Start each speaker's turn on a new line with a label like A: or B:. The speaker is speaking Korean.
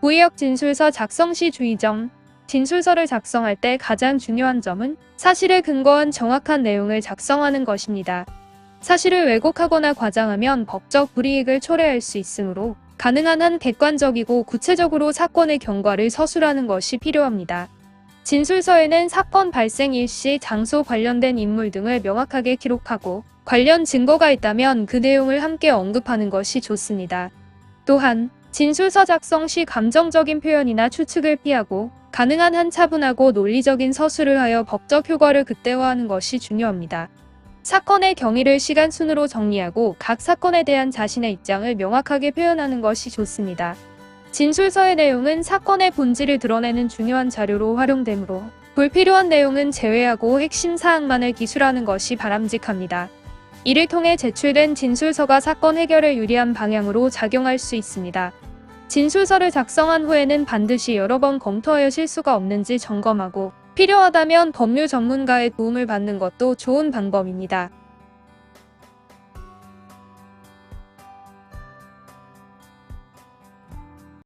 A: 구의역 진술서 작성 시 주의점. 진술서를 작성할 때 가장 중요한 점은 사실에 근거한 정확한 내용을 작성하는 것입니다. 사실을 왜곡하거나 과장하면 법적 불이익을 초래할 수 있으므로 가능한 한 객관적이고 구체적으로 사건의 경과를 서술하는 것이 필요합니다. 진술서에는 사건 발생 일시, 장소 관련된 인물 등을 명확하게 기록하고 관련 증거가 있다면 그 내용을 함께 언급하는 것이 좋습니다. 또한 진술서 작성 시 감정적인 표현이나 추측을 피하고 가능한 한 차분하고 논리적인 서술을 하여 법적 효과를 극대화하는 것이 중요합니다. 사건의 경위를 시간 순으로 정리하고 각 사건에 대한 자신의 입장을 명확하게 표현하는 것이 좋습니다. 진술서의 내용은 사건의 본질을 드러내는 중요한 자료로 활용되므로 불필요한 내용은 제외하고 핵심 사항만을 기술하는 것이 바람직합니다. 이를 통해 제출된 진술서가 사건 해결에 유리한 방향으로 작용할 수 있습니다. 진술서를 작성한 후에는 반드시 여러 번 검토하여 실수가 없는지 점검하고 필요하다면 법률 전문가의 도움을 받는 것도 좋은 방법입니다.